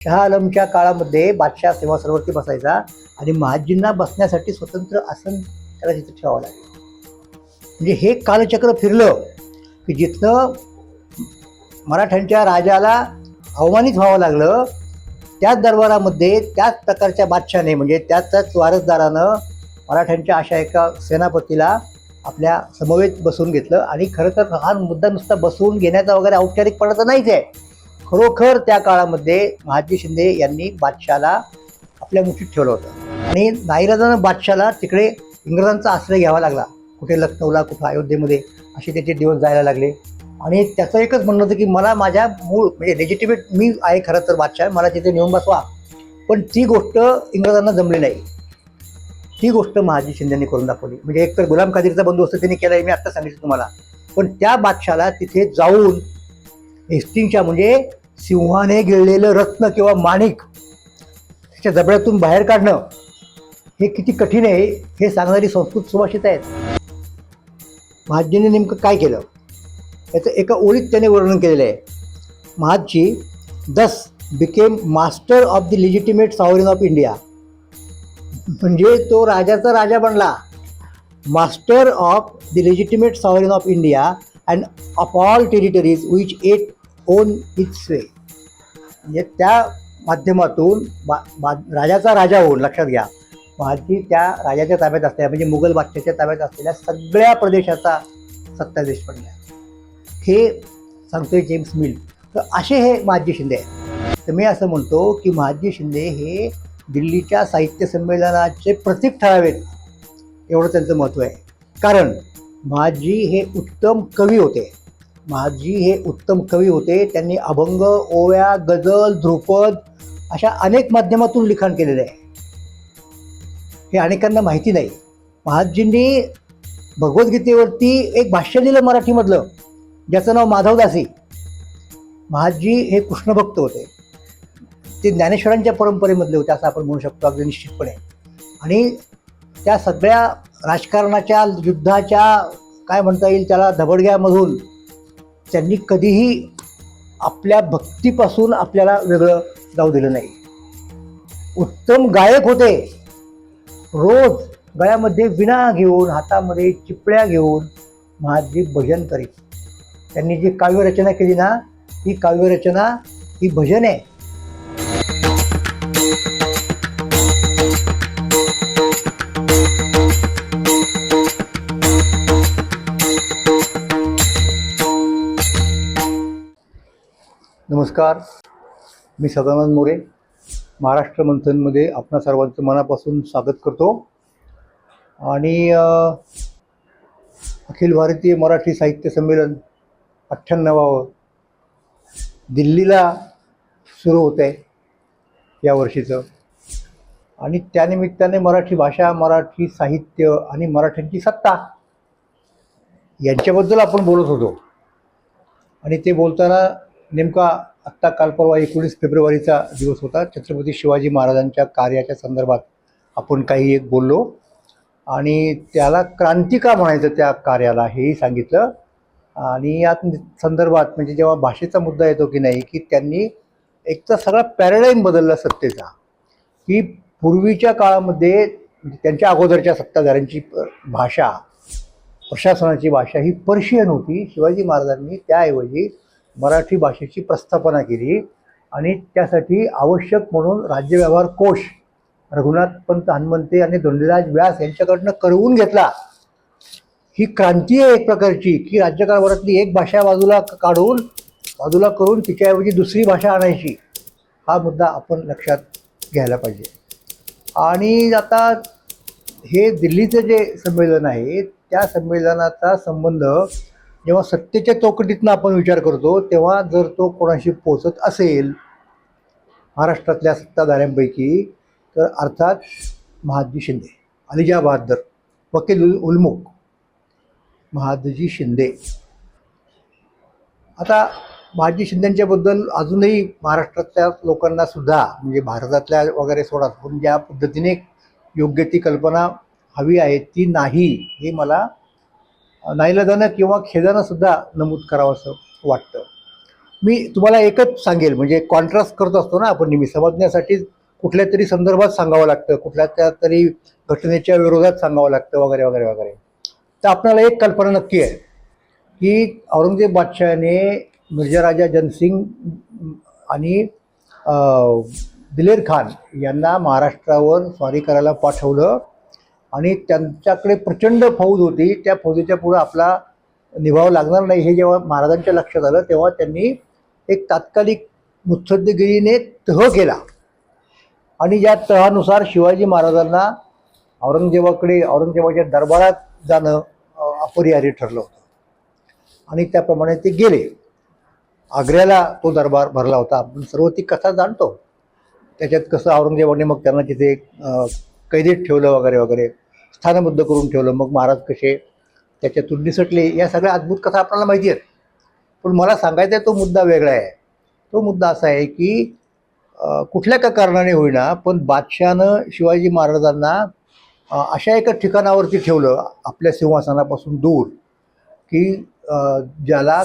शहा आलमच्या काळामध्ये बादशाह सिंहासनावरती बसायचा आणि महाजींना बसण्यासाठी स्वतंत्र आसन त्याला तिथं ठेवावं लागेल. म्हणजे हे कालचक्र फिरलं की जिथनं मराठ्यांच्या राजाला अवमानित व्हावं लागलं त्याच दरबारामध्ये त्याच प्रकारच्या बादशाने म्हणजे त्याच त्याच वारसदारानं मराठ्यांच्या अशा एका सेनापतीला आपल्या समवेत बसवून घेतलं. आणि खरं तर हा मुद्दा नुसता बसवून घेण्याचा वगैरे औपचारिकपणा तर नाहीच आहे. खरोखर त्या काळामध्ये महाजी शिंदे यांनी बादशाला आपल्या मुठीत ठेवलं होतं. आणि नाईराजानं बादशाला तिकडे इंग्रजांचा आश्रय घ्यावा लागला. कुठे लखनौला कुठं अयोध्येमध्ये असे त्याचे दिवस जायला लागले. आणि त्याचं एकच म्हणणं होतं की मला माझ्या मूळ म्हणजे लेजिटिमेट मी आहे खरं तर बादशाह मला तिथे नेऊन बसवा. पण ती गोष्ट इंग्रजांना जमली नाही. ती गोष्ट महाजी शिंदेनी करून दाखवली. म्हणजे एकतर गुलाम कादिरचा बंदोबस्त त्यांनी केला आहे मी आत्ता सांगितलं तुम्हाला. पण त्या बादशाला तिथे जाऊन हेस्टिंगच्या म्हणजे सिंहाने गिळलेलं रत्न किंवा माणिक त्याच्या जबड्यातून बाहेर काढणं हे किती कठीण आहे हे सांगणारी संस्कृत सुभाषित आहेत. महाजीने नेमकं काय केलं? याचं एका ओळीत त्याने वर्णन केलेलं आहे. Mahaji thus became master of the legitimate sovereign of India म्हणजे तो राजाचा राजा बनला. Master of the legitimate sovereign of India and of all territories which at own its way. म्हणजे त्या माध्यमातून बा बा राजाचा राजा होऊन लक्षात घ्या. महाजी त्या राजाच्या ताब्यात असलेल्या म्हणजे मुघल बादशाच्या ताब्यात असलेल्या सगळ्या प्रदेशाचा सत्ताधीश बनला हे सांगतोय जेम्स मिल. तर असे हे महाजी शिंदे आहेत. तर मी असं म्हणतो की महाजी शिंदे हे दिल्लीच्या साहित्य संमेलनाचे प्रतीक ठरावेत. एवढं त्यांचं महत्त्व आहे. कारण महाजी हे उत्तम कवी होते. महाजी हे उत्तम कवी होते. त्यांनी अभंग ओव्या गझल ध्रुपद अशा अनेक माध्यमातून लिखाण केलेलं आहे. हे अनेकांना माहिती नाही. महाजींनी भगवद्गीतेवरती एक भाष्य लिहिलं मराठीमधलं ज्याचं नाव माधवदासी. महाजी हे कृष्णभक्त होते. ते ज्ञानेश्वरांच्या परंपरेमधले होते असं आपण म्हणू शकतो अगदी निश्चितपणे. आणि त्या सगळ्या राजकारणाच्या युद्धाच्या काय म्हणता येईल त्याला धबडग्यामधून त्यांनी कधीही आपल्या भक्तीपासून आपल्याला वेगळं जाऊ दिलं नाही. उत्तम गायक होते. रोज गळ्यामध्ये विणा घेऊन हातामध्ये चिपळ्या घेऊन महाजी भजन करीत. त्यांनी जी काव्यरचना केली ना ही काव्यरचना ही भजन आहे. नमस्कार. मी सदानंद मोरे महाराष्ट्र मंथनमध्ये आपणा सर्वांचं मनापासून स्वागत करतो. आणि अखिल भारतीय मराठी साहित्य संमेलन अठ्ठ्याण्णवावं दिल्लीला सुरू होत आहे या वर्षीचं. आणि त्यानिमित्ताने मराठी भाषा मराठी साहित्य आणि मराठ्यांची सत्ता यांच्याबद्दल आपण बोलत होतो. आणि ते बोलताना नेमका आत्ता काल परवा एकोणीस फेब्रुवारीचा दिवस होता. छत्रपती शिवाजी महाराजांच्या कार्याच्या संदर्भात आपण काही एक बोललो. आणि त्याला क्रांती का म्हणायचं त्या कार्याला हेही सांगितलं. आणि या संदर्भात म्हणजे जेव्हा भाषेचा मुद्दा येतो की नाही की त्यांनी एक तर सगळा पॅराडाईम बदलला सत्तेचा. की पूर्वीच्या काळामध्ये म्हणजे त्यांच्या अगोदरच्या सत्ताधाऱ्यांची भाषा प्रशासनाची भाषा ही पर्शियन होती. शिवाजी महाराजांनी त्याऐवजी मराठी भाषेची प्रस्थापना केली आणि त्यासाठी आवश्यक म्हणून राज्य व्यवहार कोश रघुनाथ पंत हनुमंते आणि धोंडीराज व्यास यांच्याकडनं करवून घेतला. ही क्रांती आहे एक प्रकारची की राज्यकारभारातली एक भाषा बाजूला काढून बाजूला करून तिच्याऐवजी दुसरी भाषा आणायची हा मुद्दा आपण लक्षात घ्यायला पाहिजे. आणि आता हे दिल्लीचं जे संमेलन आहे त्या संमेलनाचा संबंध जेव्हा सत्तेच्या चौकटीतनं आपण विचार करतो तेव्हा जर तो कोणाशी पोचत असेल महाराष्ट्रातल्या सत्ताधाऱ्यांपैकी तर अर्थात महादजी शिंदे अलिजा बहादर वकील उल उलमुख महादजी शिंदे. आता महादजी शिंदेंच्याबद्दल अजूनही महाराष्ट्रातल्या लोकांना सुद्धा म्हणजे भारतातल्या वगैरे सोडा पण ज्या पद्धतीने योग्य ती कल्पना हवी आहे ती नाही हे मला नाईलाजानं किंवा खेदानं सुद्धा नमूद करावं असं वाटतं. मी तुम्हाला एकच सांगेल म्हणजे कॉन्ट्रास्ट करत असतो ना आपण नेहमी. समजण्यासाठी कुठल्या तरी संदर्भात सांगावं लागतं कुठल्या त्या तरी घटनेच्या विरोधात सांगावं लागतं वगैरे वगैरे वगैरे. तर आपल्याला एक कल्पना नक्की आहे की औरंगजेब बादशहाने मिर्झा राजा जनसिंग आणि दिलेर खान यांना महाराष्ट्रावर स्वारी करायला पाठवलं. आणि त्यांच्याकडे प्रचंड फौज होती. त्या फौजेच्या पुढं आपला निभाव लागणार नाही. हे जेव्हा महाराजांच्या लक्षात आलं तेव्हा त्यांनी एक तात्कालिक मुत्सद्दगिरीने तह केला. आणि या तहानुसार शिवाजी महाराजांना औरंगजेबाकडे औरंगजेबाच्या दरबारात जाणं अपरिहार्य ठरलं होतं. आणि त्याप्रमाणे ते गेले. आग्र्याला तो दरबार भरला होता. आपण सर्व ती कथा जाणतो. त्याच्यात कसं औरंगजेबाने मग त्यांना तिथे कैदेत ठेवलं वगैरे वगैरे. स्थानबद्ध करून ठेवलं. मग महाराज कसे त्याच्यातून निसटले या सगळ्या अद्भुत कथा आपल्याला माहिती आहेत. पण मला सांगायचा आहे तो मुद्दा वेगळा आहे. तो मुद्दा असा आहे की कुठल्या का कारणाने होईना पण बादशहानं शिवाजी महाराजांना अशा एका ठिकाणावरती ठेवलं आपल्या सिंहासनापासून दूर की ज्याला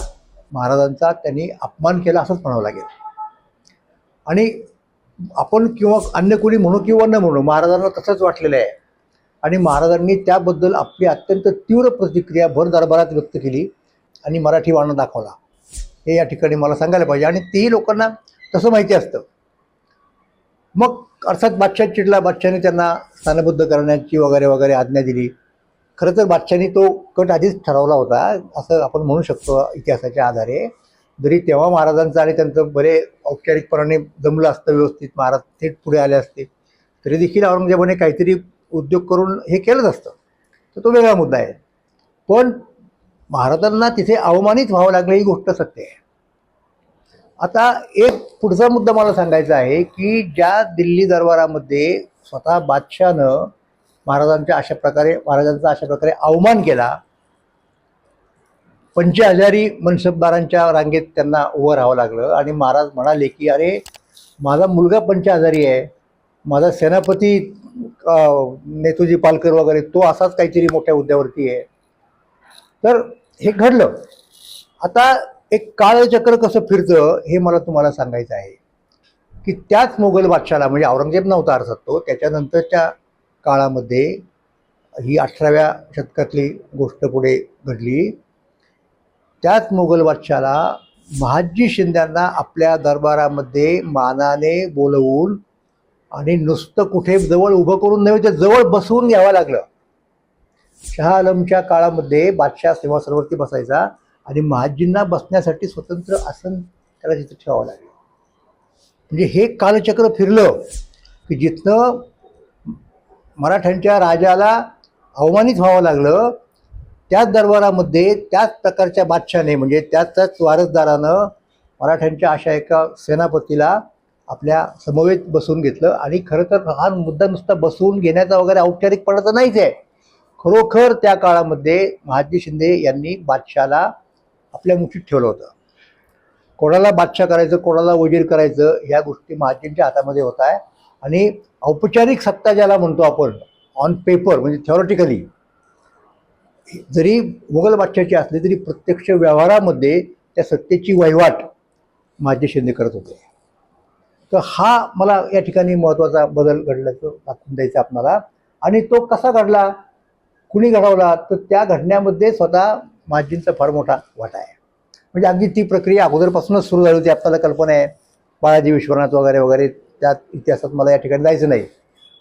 महाराजांचा त्यांनी अपमान केला असंच म्हणावं लागेल. आणि आपण किंवा अन्य कोणी म्हणू किंवा न म्हणू महाराजांना तसंच वाटलेलं आहे. आणि महाराजांनी त्याबद्दल आपली अत्यंत तीव्र प्रतिक्रिया भर दरबारात व्यक्त केली आणि मराठी वाणा दाखवला. हे या ठिकाणी मला सांगायला पाहिजे. आणि तेही लोकांना तसं माहिती असतं. मग अर्थात बादशाह चिडला. बादशाहने त्यांना स्थानबद्ध करण्याची वगैरे वगैरे आज्ञा दिली. खरं तर बादशाने तो कट आधीच ठरवला होता असं आपण म्हणू शकतो इतिहासाच्या आधारे. जरी तेव्हा महाराजांचं आणि त्यांचं बरे औपचारिकपणाने जमलं असतं व्यवस्थित महाराज थेट पुढे आले असते. तरी देखील औरंगजेबाने काहीतरी उद्योग करून हे केलंच असतं. तर तो वेगळा मुद्दा आहे. पण महाराजांना तिथे अवमानित व्हावं लागलं ही गोष्ट सत्य आहे. आता एक पुढचा मुद्दा मला सांगायचा आहे की ज्या दिल्ली दरबारामध्ये स्वतः बादशहानं महाराजांच्या अशा प्रकारे महाराजांचा अशा प्रकारे अवमान केला पंचहजारी मनसबदारांच्या रांगेत त्यांना उभं राहावं लागलं आणि महाराज म्हणाले की अरे माझा मुलगा पंचहजारी आहे. माझा सेनापती नेतूजी पालकर वगैरे तो असाच काहीतरी मोठ्या हुद्द्यावरती आहे. तर हे घडलं. आता एक काळचक्र कसं फिरतं हे मला तुम्हाला सांगायचं आहे. की त्याच मोगल बादशाला म्हणजे औरंगजेब नव्हता अर्थात तो त्याच्यानंतरच्या काळामध्ये ही अठराव्या शतकातली गोष्ट पुढे घडली. त्याच मोगल बादशाला महाजी शिंद्यांना आपल्या दरबारामध्ये मानाने बोलवून आणि नुसतं कुठे जवळ उभं करून नव्हे तर जवळ बसवून घ्यावं लागलं. शहा आलमच्या काळामध्ये बादशाह सिंहासनावरती बसायचा आणि महाजींना बसण्यासाठी स्वतंत्र आसन त्याला तिथं ठेवावं लागलं. म्हणजे हे कालचक्र फिरलं की जिथनं मराठ्यांच्या राजाला अवमानित व्हावं लागलं त्याच दरबारामध्ये त्याच प्रकारच्या बादशाने म्हणजे त्याच त्याच वारसदारानं मराठ्यांच्या अशा एका सेनापतीला आपल्या समवेत बसवून घेतलं. आणि खरं तर हा मुद्दा नुसता बसवून घेण्याचा वगैरे औपचारिकपणा तर नाहीच आहे. खरोखर त्या काळामध्ये महाजी शिंदे यांनी बादशाला आपल्या मुठीत ठेवलं होतं. कोणाला बादशाह करायचं कोणाला वजीर करायचं ह्या गोष्टी महाजींच्या हातामध्ये होत आहे. आणि औपचारिक सत्ता ज्याला म्हणतो आपण ऑन पेपर म्हणजे थेऑरिटिकली जरी मुघल बादशाची असली तरी प्रत्यक्ष व्यवहारामध्ये त्या सत्तेची वहिवाट महाजी शिंदे करत होते. तर हा मला या ठिकाणी महत्त्वाचा बदल घडल्याचं दाखवून द्यायचं आपणाला आणि तो कसा घडला? कुणी घडवला? तर त्या घडण्यामध्ये स्वतः माजींचा फार मोठा वाटा आहे. म्हणजे अगदी ती प्रक्रिया अगोदरपासूनच सुरू झाली होती आपल्याला कल्पना आहे. बाळाजी विश्वनाथ वगैरे वगैरे त्या इतिहासात मला या ठिकाणी जायचं नाही.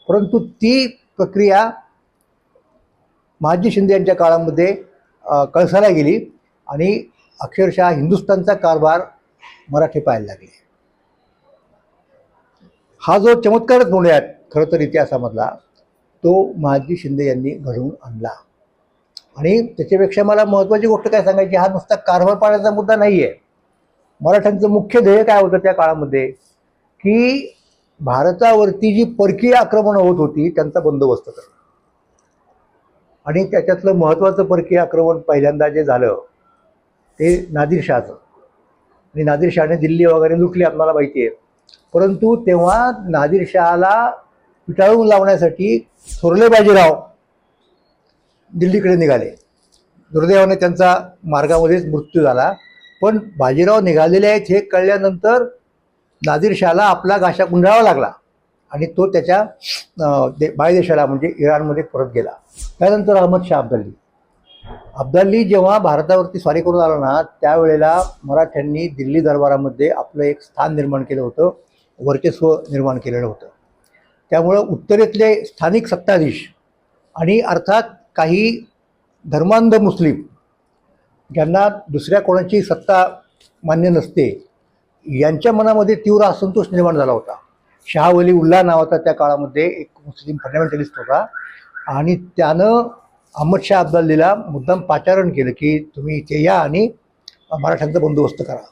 परंतु ती प्रक्रिया महाजी शिंदे यांच्या काळामध्ये कळसाला गेली आणि अक्षरशः हिंदुस्थानचा कारभार मराठी पाहायला लागले. हा जो चमत्कारच म्हणूयात खरं तर इतिहासामधला तो महाजी शिंदे यांनी घडवून आणला. आणि त्याच्यापेक्षा मला महत्त्वाची गोष्ट काय सांगायची हा नुसता कारभार पाण्याचा मुद्दा नाही आहे मराठ्यांचं मुख्य ध्येय काय होतं त्या काळामध्ये? की भारतावरती जी परकीय आक्रमणं होत होती त्यांचा बंदोबस्त करणं. आणि त्याच्यातलं महत्त्वाचं परकीय आक्रमण पहिल्यांदा जे झालं ते नादिरशहाचं आणि नादिरशहाने दिल्ली वगैरे लुटली आपल्याला माहिती आहे परंतु तेव्हा नादिरशहाला पिटाळून लावण्यासाठी थोरले बाजीराव दिल्लीकडे निघाले. दुर्दैवाने त्यांचा मार्गामध्येच मृत्यू झाला. पण बाजीराव निघालेले आहेत हे कळल्यानंतर नादिरशाहला आपला गाशा गुंडाळावा लागला आणि तो त्याच्या दे बायदेशाला म्हणजे इराणमध्ये परत गेला. त्यानंतर अहमद शाह अब्दाली अब्दाली जेव्हा भारतावरती स्वारी करून आला ना त्यावेळेला मराठ्यांनी दिल्ली दरबारामध्ये आपलं एक स्थान निर्माण केलं होतं वर्चस्व निर्माण केलेलं होतं. त्यामुळं उत्तरेतले स्थानिक सत्ताधीश आणि अर्थात काही धर्मांध मुस्लिम ज्यांना दुसऱ्या कोणाची सत्ता मान्य नसते यांच्या मनामध्ये तीव्र असंतोष निर्माण झाला होता. शाह वली उल्ला नावाचा त्या काळामध्ये एक मुस्लिम फंडामेंटलिस्ट होता आणि त्यानं अहमद शाह अब्दालीला मुद्दाम पाचारण केलं की तुम्ही इथे या आणि मराठ्यांचा बंदोबस्त करा.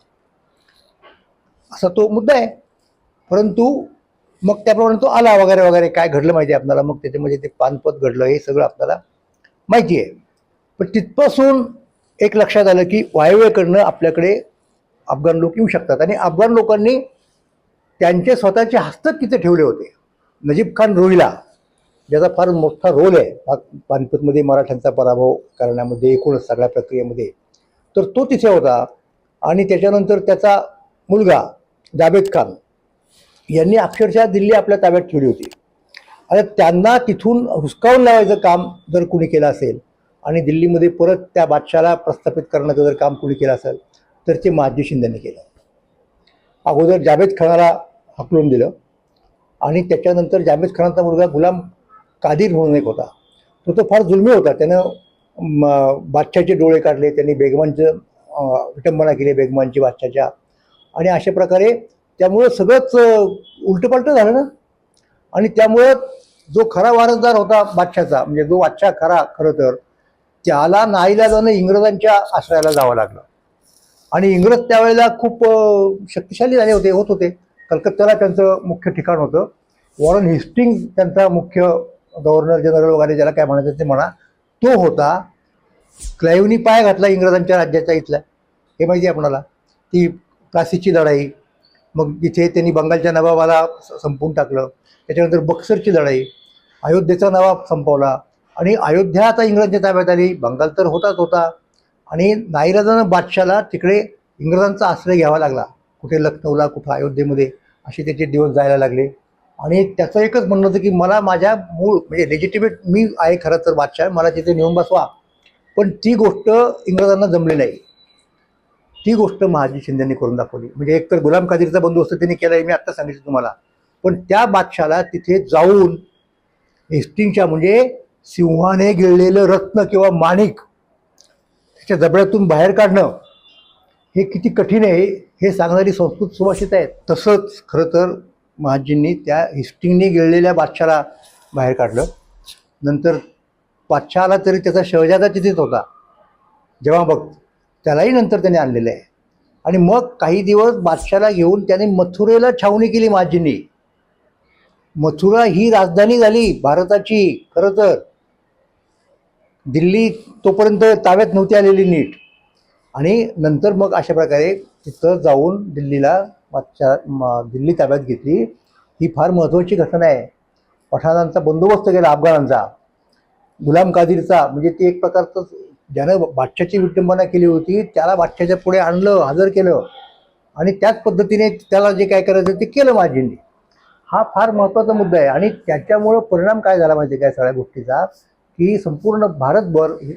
असा तो मुद्दा आहे. परंतु मग त्याप्रमाणे तो आला वगैरे वगैरे काय घडलं माहिती आहे आपल्याला? मग त्याच्यामध्ये ते पानपत घडलं हे सगळं आपल्याला माहिती आहे. पण तिथपासून एक लक्षात आलं की वायव्येकडनं आपल्याकडे अफगाण लोक येऊ शकतात आणि अफगाण लोकांनी त्यांचे स्वतःचे हस्तक तिथे ठेवले होते. नजीब खान रोहिला ज्याचा फार मोठा रोल आहे पा- पानिपतमध्ये मराठ्यांचा पराभव करण्यामध्ये एकूणच सगळ्या प्रक्रियेमध्ये. तर तो तिथे होता आणि त्याच्यानंतर त्याचा मुलगा जावेद खान यांनी अक्षरशः दिल्ली आपल्या ताब्यात ठेवली होती. आणि त्यांना तिथून हुसकावून लावायचं काम जर कुणी केलं असेल आणि दिल्लीमध्ये परत त्या बादशाला प्रस्थापित करण्याचं जर काम कुणी केलं असेल तर ते महाजी शिंदेने केलं. अगोदर जावेद खानाला हकलून दिलं आणि त्याच्यानंतर जावेद खानाचा मुलगा गुलाम कादीर म्हणून एक होता. तो तो फार जुलमी होता. त्यानं बादशाचे डोळे काढले त्यांनी बेगमांचं विटंबना केली बेगमांची बादशाच्या आणि अशा प्रकारे त्यामुळं सगळंच उलटंपालटं झालं ना? आणि त्यामुळं जो खरा वारसदार होता बादशाचा म्हणजे जो बादशाह खरा खरं तर त्याला नाईलाजानं इंग्रजांच्या आश्रयाला जावं लागलं. आणि इंग्रज त्यावेळेला खूप शक्तिशाली झाले होते होत होते. कलकत्त्याला त्यांचं मुख्य ठिकाण होतं. वॉरन हिस्टिंग त्यांचा मुख्य गव्हर्नर जनरल वगैरे ज्याला काय म्हणायचं ते म्हणा. तो होता क्लाईव्हनी पाय घातला इंग्रजांच्या राज्याचा इथला. हे माहिती आहे आपणाला? ती काशीची लढाई मग इथे त्यांनी बंगालच्या नवाबाला संपून संपवून टाकलं. त्याच्यानंतर बक्सरची लढाई अयोध्येचा नवाब संपवला. आणि अयोध्या आता इंग्रजांच्या ताब्यात आली. बंगाल तर होताच होता. आणि नाईराजानं बादशाला तिकडे इंग्रजांचा आश्रय घ्यावा लागला. कुठे लखनौला कुठं अयोध्येमध्ये असे त्याचे दिवस जायला लागले. आणि त्याचं एकच म्हणणं होतं की मला माझ्या मूळ म्हणजे लेजिटिमेट मी आहे खरं तर बादशाह मला तिथे नेऊन बसवा. पण ती गोष्ट इंग्रजांना जमली नाही. ती गोष्ट महाजी शिंदेनी करून दाखवली. म्हणजे एकतर गुलाम कादिरचा बंदोबस्त त्यांनी केला आहे मी आत्ता सांगितलं तुम्हाला. पण त्या बादशाला तिथे जाऊन हेस्टिंगच्या म्हणजे सिंहाने गिळलेलं रत्न किंवा माणिक त्याच्या जबड्यातून बाहेर काढणं हे किती कठीण आहे हे सांगणारी संस्कृत सुभाषित आहे तसंच खरं तर महाजींनी त्या हिस्टिंगने गिळलेल्या बादशाला बाहेर काढलं. नंतर बादशाह आला तरी त्याचा शहजादा तिथेच होता. जेव्हा बघ त्यालाही नंतर त्याने आणलेलं आहे. आणि मग काही दिवस बादशाला घेऊन त्याने मथुरेला छावणी केली महाजींनी मथुरा ही राजधानी झाली भारताची खरं तर. दिल्ली तोपर्यंत ताब्यात नव्हती आलेली नीट. आणि नंतर मग अशा प्रकारे तिथं जाऊन दिल्लीला दिल्ली ताब्यात घेतली. ही फार महत्त्वाची घटना आहे पठाणांचा बंदोबस्त केला अफगाणांचा. गुलाम कादिरचा. म्हणजे ते एक प्रकारचं ज्यानं बादशाची विटंबना केली होती त्याला बादशाच्या पुढे आणलं हजर केलं. आणि त्याच पद्धतीने त्याला जे काय करायचं ते केलं माझींनी हा फार महत्त्वाचा मुद्दा आहे. आणि त्याच्यामुळं परिणाम काय झाला माहिती काय सगळ्या गोष्टीचा? की संपूर्ण भारतभर हे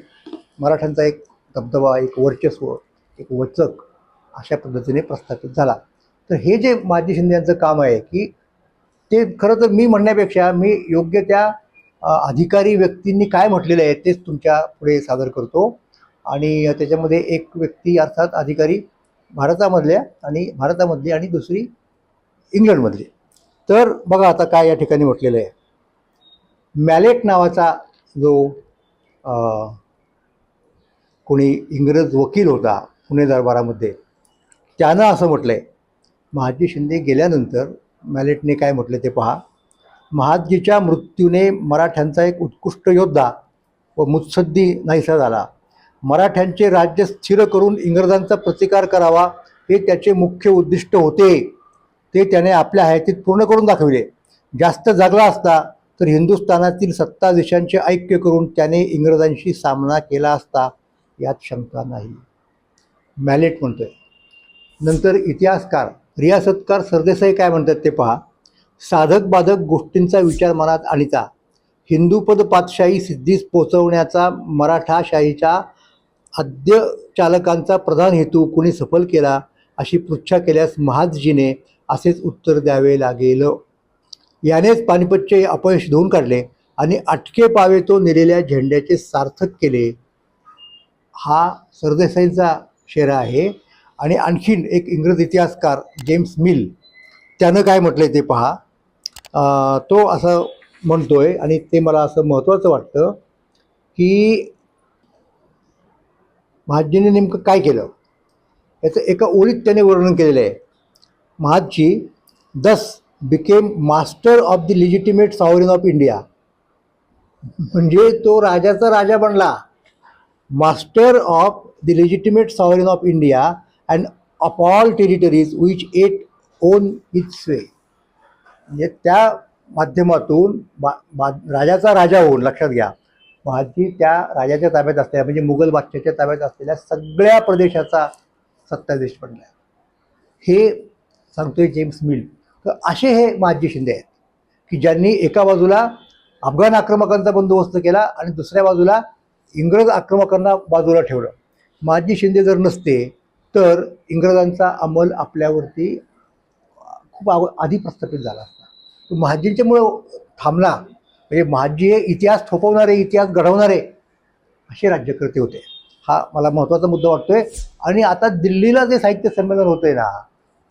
मराठ्यांचा एक दबदबा एक वर्चस्व एक वचक अशा पद्धतीने प्रस्थापित झाला. तर हे जे माजी शिंदे यांचं काम आहे की ते खरं तर मी म्हणण्यापेक्षा मी योग्य त्या अधिकारी व्यक्तींनी काय म्हटलेलं आहे तेच तुमच्यापुढे सादर करतो. आणि त्याच्यामध्ये एक व्यक्ती अर्थात अधिकारी भारतामधल्या आणि भारतामधली आणि दुसरी इंग्लंडमधली. तर बघा आता काय या ठिकाणी म्हटलेलं आहे. मॅलेट नावाचा जो कोणी इंग्रज वकील होता पुणे दरबारामध्ये त्यानं असं म्हटलं आहे महाजी शिंदे गेल्यानंतर मॅलेटने काय म्हटलं ते पहा. महादजीच्या मृत्यूने मराठ्यांचा एक उत्कृष्ट योद्धा व मुत्सद्दी नाहीसा झाला. मराठ्यांचे राज्य स्थिर करून इंग्रजांचा प्रतिकार करावा हे त्याचे मुख्य उद्दिष्ट होते. ते त्याने आपल्या हयातीत पूर्ण करून दाखविले. जास्त जागला असता तर हिंदुस्थानातील सत्ताधीशांचे ऐक्य करून त्याने इंग्रजांशी सामना केला असता यात शंका नाही. मॅलेट म्हणतोय. नंतर इतिहासकार रियासतकार सरदेसाई काय म्हणतात ते पहा. साधक बाधक गोष्टींचा विचार मनात आणीचा. हिंदूपद पातशाही सिद्धीस पोचवण्याचा मराठाशाहीच्या आद्य चालकांचा प्रधान हेतू कुणी सफल केला अशी पृच्छा केल्यास महादजीने असेच उत्तर द्यावे लागेल. यानेच पानिपतचे अपयश धुवून काढले आणि अटके पावे तो नेलेल्या झेंड्याचे सार्थक केले. हा सरदेसाईंचा शेरा आहे. आणि आणखीन एक इंग्रज इतिहासकार जेम्स मिल त्यानं काय म्हटलं ते पहा. तो असं म्हणतोय आणि ते मला असं महत्त्वाचं वाटतं की महाजीने नेमकं काय केलं? याचं एका ओळीत त्याने वर्णन केलेलं आहे. Mahaji thus became master of the legitimate sovereign of India म्हणजे तो राजाचा राजा बनला. Master of the legitimate sovereign of India and of all territories which at own its way म्हणजे त्या माध्यमातून बा बा राजाचा राजा होऊन लक्षात घ्या. महाजी त्या राजाच्या ताब्यात असलेल्या म्हणजे मुघल बादशाच्या ताब्यात असलेल्या सगळ्या प्रदेशाचा सत्ताधीश बनला. हे सांगतोय जेम्स मिल. तर असे हे महाजी शिंदे आहेत की ज्यांनी एका बाजूला अफगाण आक्रमकांचा बंदोबस्त केला आणि दुसऱ्या बाजूला इंग्रज आक्रमकांना बाजूला ठेवलं. माजी शिंदे जर नसते तर इंग्रजांचा अंमल आपल्यावरती खूप आव आधी प्रस्थापित झाला असता. तो महाजींच्यामुळं थांबला. म्हणजे महाजी हे इतिहास थोपवणारे इतिहास घडवणारे असे राज्यकर्ते होते. हा मला महत्त्वाचा मुद्दा वाटतोय. आणि आता दिल्लीला जे साहित्य संमेलन होतंय ना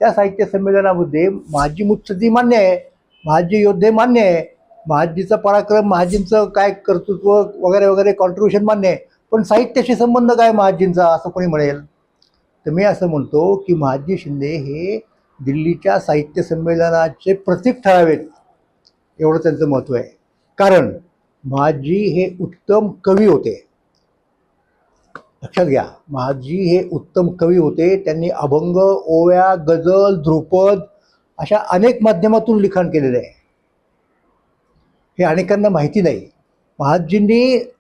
त्या साहित्य संमेलनामध्ये महाजी मुत्सदी मान्य आहे महाजी योद्धे मान्य आहे महाजीचा पराक्रम महाजींचं काय कर्तृत्व वगैरे वगैरे कॉन्ट्रीब्युशन मान्य आहे. पण साहित्याशी संबंध काय महाजींचा असं कोणी म्हणेल? तर मी असं म्हणतो की महाजी शिंदे हे दिल्लीच्या साहित्य संमेलनाचे प्रतीक ठरावेत. एवढं त्यांचं महत्त्व आहे. कारण महाजी हे उत्तम कवी होते. लक्षात घ्या महाजी हे उत्तम कवी होते. त्यांनी अभंग ओव्या गझल ध्रुपद अशा अनेक माध्यमातून लिखाण केलेलं आहे. हे अनेकांना माहिती नाही. महाजींनी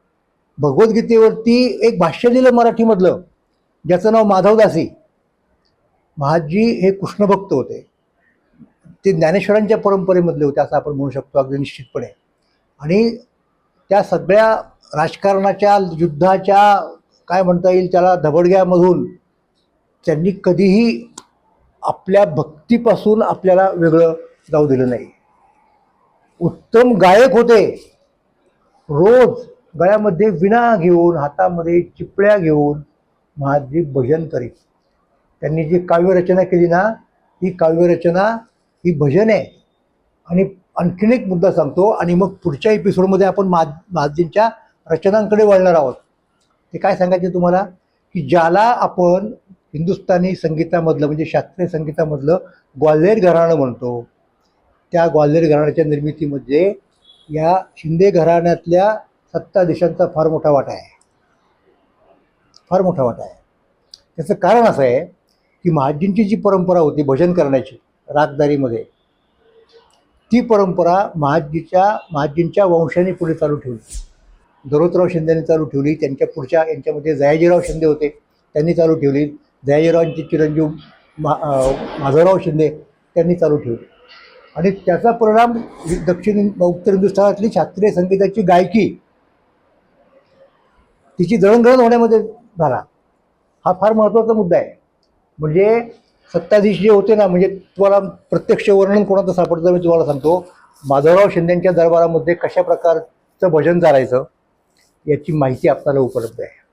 भगवद्गीतेवरती एक भाष्य लिहिलं मराठीमधलं. ज्याचं नाव माधवदासी. महाजी हे कृष्णभक्त होते. ते ज्ञानेश्वरांच्या परंपरेमधले होते असं आपण म्हणू शकतो अगदी निश्चितपणे. आणि त्या सगळ्या राजकारणाच्या युद्धाच्या काय म्हणता येईल त्याला धबडग्यामधून त्यांनी कधीही आपल्या भक्तीपासून आपल्याला वेगळं जाऊ दिलं नाही. उत्तम गायक होते. रोज गळ्यामध्ये विणा घेऊन हातामध्ये चिपळ्या घेऊन महाजी भजन करीत त्यांनी जी काव्यरचना केली ना ही काव्यरचना ही भजन आहे. आणि आणखीन एक मुद्दा सांगतो आणि मग पुढच्या एपिसोडमध्ये आपण मा महाजींच्या रचनांकडे वळणार आहोत. ते काय सांगायचे तुम्हाला? की ज्याला आपण हिंदुस्थानी संगीतामधलं म्हणजे शास्त्रीय संगीतामधलं ग्वाल्हेर घराणं म्हणतो त्या ग्वाल्हेर घराण्याच्या निर्मितीमध्ये या शिंदे घराण्यातल्या सत्ताधीशांचा फार मोठा वाटा आहे. फार मोठा वाटा आहे. त्याचं कारण असं आहे की महाजींची जी परंपरा होती भजन करण्याची रागदारीमध्ये ती परंपरा महाजीच्या महाजींच्या वंशाने पुढे चालू ठेवली. दरोतराव शिंदेने चालू ठेवली त्यांच्या पुढच्या यांच्यामध्ये जयाजीराव शिंदे होते त्यांनी चालू ठेवली. जयाजीरावांचे चिरंजीव मा माधवराव शिंदे त्यांनी चालू ठेवली. आणि त्याचा परिणाम दक्षिण उत्तर हिंदुस्थानातली शास्त्रीय संगीताची गायकी तिची जळणघळण होण्यामध्ये झाला. हा फार महत्त्वाचा मुद्दा आहे. म्हणजे सत्ताधीश जे होते ना म्हणजे तुम्हाला प्रत्यक्ष वर्णन कोणाचं सापडतं मी तुम्हाला सांगतो. माधवराव शिंदेच्या दरबारामध्ये कशा प्रकारचं भजन चालायचं याची माहिती आपल्याला उपलब्ध आहे.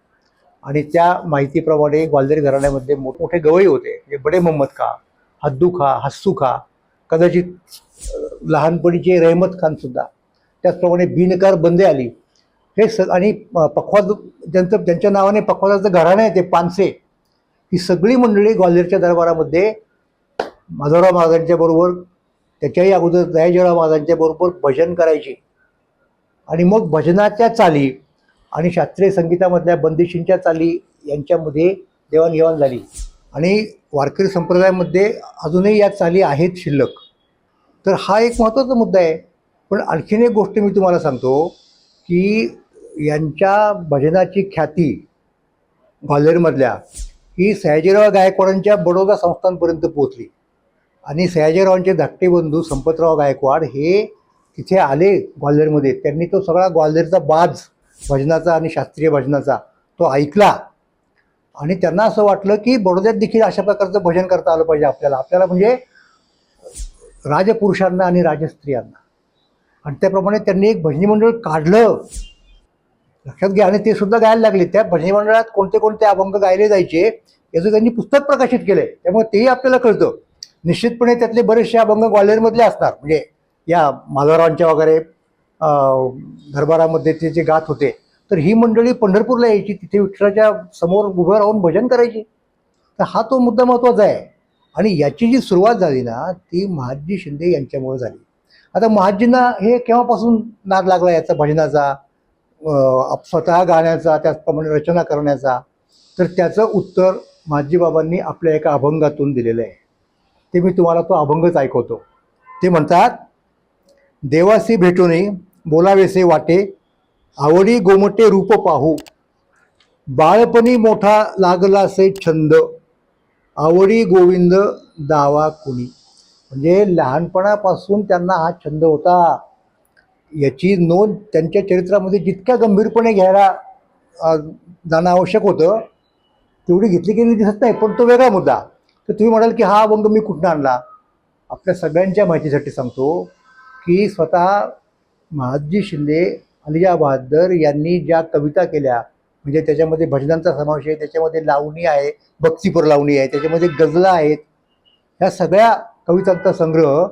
आणि त्या माहितीप्रमाणे ग्वाल्हेर घराण्यामध्ये मोठमोठे गवई होते. म्हणजे बडे मोहम्मद खा हद्दू खा हस्सू खा कदाचित लहानपणीचे रहमत खानसुद्धा त्याचप्रमाणे बिनकार बंदे आली. हे स आणि पखवाज ज्यांचं ज्यांच्या नावाने पखवाजाचं घराणं आहे ते पानसे. ही सगळी मंडळी ग्वाल्हेरच्या दरबारामध्ये माधवराव महाराजांच्या बरोबर त्याच्याही अगोदर दयाजीराव महाराजांच्या बरोबर भजन करायची. आणि मग भजनाच्या चाली आणि शास्त्रीय संगीतामधल्या बंदिशींच्या चाली यांच्यामध्ये देवाणघेवाण झाली. आणि वारकरी संप्रदायामध्ये अजूनही या चाली आहेत शिल्लक. तर हा एक महत्त्वाचा मुद्दा आहे. पण आणखीन एक गोष्ट मी तुम्हाला सांगतो की यांच्या भजनाची ख्याती ग्वाल्हेरमधल्या ही सयाजीराव गायकवाडांच्या बडोदा संस्थांपर्यंत पोहोचली. आणि सयाजीरावांचे धाकटे बंधू संपतराव गायकवाड हे तिथे आले ग्वाल्हेरमध्ये. त्यांनी तो सगळा ग्वाल्हेरचा बाज भजनाचा आणि शास्त्रीय भजनाचा तो ऐकला. आणि त्यांना असं वाटलं की बडोद्यात देखील अशा प्रकारचं भजन करता आलं पाहिजे आपल्याला. आपल्याला म्हणजे राजपुरुषांना आणि राजस्त्रियांना. आणि त्याप्रमाणे त्यांनी एक भजनी मंडळ काढलं. लक्षात घ्या. आणि ते सुद्धा गायला लागले त्या भजनी मंडळात कोणते कोणते अभंग गायले जायचे याचं त्यांनी पुस्तक प्रकाशित केलंय. त्यामुळे तेही आपल्याला कळतं. निश्चितपणे त्यातले बरेचसे अभंग ग्वाल्हेरमधले असणार. म्हणजे या माधवरावांच्या वगैरे दरबारामध्ये ते जे गात होते तर ही मंडळी पंढरपूरला यायची. तिथे विठ्ठलाच्या समोर उभं राहून भजन करायची. तर हा तो मुद्दा महत्त्वाचा आहे. आणि याची जी सुरुवात झाली ना ती महाजी शिंदे यांच्यामुळे झाली. आता महाजींना हे केव्हापासून नाद लागला याचा भजनाचा? स्वतः गाण्याचा त्याचप्रमाणे रचना करण्याचा तर त्याचं उत्तर माजीबाबांनी आपल्या एका अभंगातून दिलेलं आहे. ते मी तुम्हाला तो अभंगच ऐकवतो. ते म्हणतात देवासी भेटून बोलावेसे वाटे आवडी गोमटे रूप पाहू. बाळपणी मोठा लागला से छंद आवडी गोविंद दावा कुणी. म्हणजे लहानपणापासून त्यांना हा छंद होता. याची नोंद त्यांच्या चरित्रामध्ये जितक्या गंभीरपणे घ्यायला जाणं आवश्यक होतं तेवढी घेतली गेली दिसत नाही पण तो वेगळा मुद्दा. तर तुम्ही म्हणाल की हा अभंग मी कुठनं आणला? आपल्या सगळ्यांच्या माहितीसाठी सांगतो की स्वतः महादजी शिंदे अलिया बहादर यांनी ज्या कविता केल्या म्हणजे त्याच्यामध्ये भजनांचा समावेश आहे त्याच्यामध्ये लावणी आहे भक्तीपर लावणी आहे त्याच्यामध्ये गजला आहेत ह्या सगळ्या कवितांचा संग्रह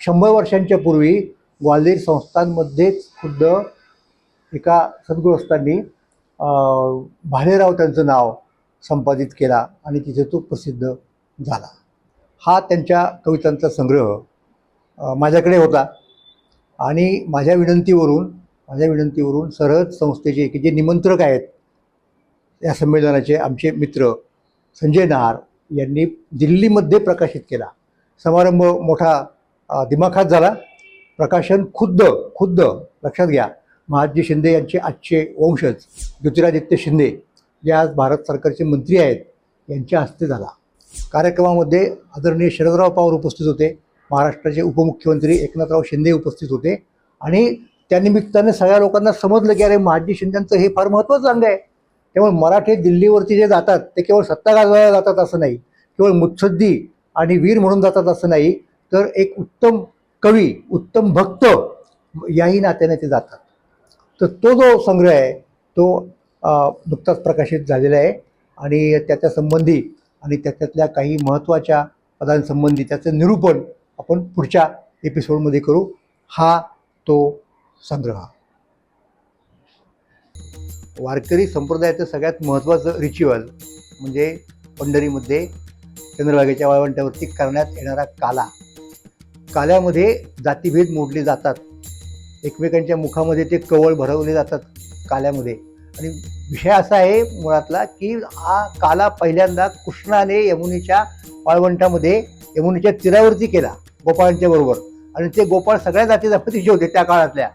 शंभर वर्षांच्या पूर्वी ग्वाल्हेर संस्थांमध्येच खुद्द एका सद्गृहस्थांनी भालेराव त्यांचं नाव संपादित केला आणि तिथे तो प्रसिद्ध झाला. हा त्यांच्या कवितांचा संग्रह माझ्याकडे होता. आणि माझ्या विनंतीवरून माझ्या विनंतीवरून सरहद संस्थेचे की जे निमंत्रक आहेत या संमेलनाचे आमचे मित्र संजय नहार यांनी दिल्लीमध्ये प्रकाशित केला. समारंभ मोठा दिमाखात झाला. प्रकाशन खुद्द खुद्द. लक्षात घ्या. महाजी शिंदे यांचे आजचे वंशज ज्योतिरादित्य शिंदे जे आज भारत सरकारचे मंत्री आहेत यांच्या हस्ते झाला. कार्यक्रमामध्ये आदरणीय शरदराव पवार उपस्थित होते. महाराष्ट्राचे उपमुख्यमंत्री एकनाथराव शिंदे उपस्थित होते. आणि त्यानिमित्ताने सगळ्या लोकांना समजलं की अरे महाजी शिंदेचं हे फार महत्त्वाचं अंग आहे. त्यामुळे मराठी दिल्लीवरती जे जातात ते केवळ सत्ता गाजवायला जातात असं नाही. केवळ मुत्सद्दी आणि वीर म्हणून जातात असं नाही. तर एक उत्तम कवी उत्तम भक्त याही नात्याने ते जातात. तर तो जो संग्रह आहे तो नुकताच प्रकाशित झालेला आहे आणि त्याच्या संबंधी आणि त्याच्यातल्या काही महत्त्वाच्या पदांसंबंधी त्याचं निरूपण आपण पुढच्या एपिसोडमध्ये करू. हा तो संग्रह. वारकरी संप्रदायाचं सगळ्यात महत्त्वाचं रिच्युअल म्हणजे पंढरीमध्ये चंद्रभागेच्या वाळवंटावरती करण्यात येणारा काला. काल्यामध्ये जातीभेद मोडले जातात. एकमेकांच्या मुखामध्ये ते कवळ भरवले जातात काल्यामध्ये. आणि विषय असा आहे मुळातला की हा काला पहिल्यांदा कृष्णाने यमुनेच्या वाळवंटामध्ये यमुनेच्या तीरावरती केला गोपाळांच्या बरोबर. आणि ते गोपाळ सगळ्या जाती जपतीचे होते त्या काळातल्या.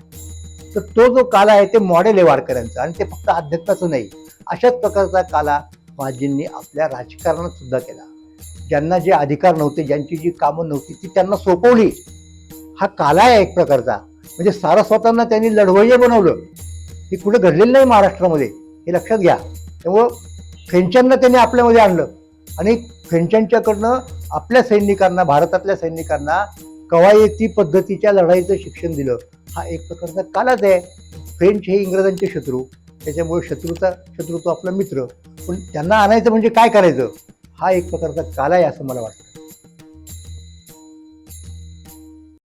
तर तो जो काला आहे ते मॉडेल आहे वारकऱ्यांचा आणि ते फक्त अध्यक्षाचं नाही. अशाच प्रकारचा काला महाजींनी आपल्या राजकारणात सुद्धा केला. ज्यांना जे अधिकार नव्हते ज्यांची जी कामं नव्हती ती त्यांना सोपवली. हा काला आहे एक प्रकारचा. म्हणजे सारस्वतांना त्यांनी लढवय्य बनवलं. हे कुठे घडलेलं नाही महाराष्ट्रामध्ये. हे लक्षात घ्या. त्यामुळं फ्रेंचांना त्यांनी आपल्यामध्ये आणलं. आणि फ्रेंचांच्याकडनं आपल्या सैनिकांना भारतातल्या सैनिकांना कवायती पद्धतीच्या लढाईचं शिक्षण दिलं. हा एक प्रकारचा कालाच आहे. फ्रेंच हे इंग्रजांचे शत्रू. त्याच्यामुळे शत्रूचा शत्रू तो आपला मित्र. पण त्यांना आणायचं म्हणजे काय करायचं? हा एक प्रकारचा काला आहे असं मला वाटतं.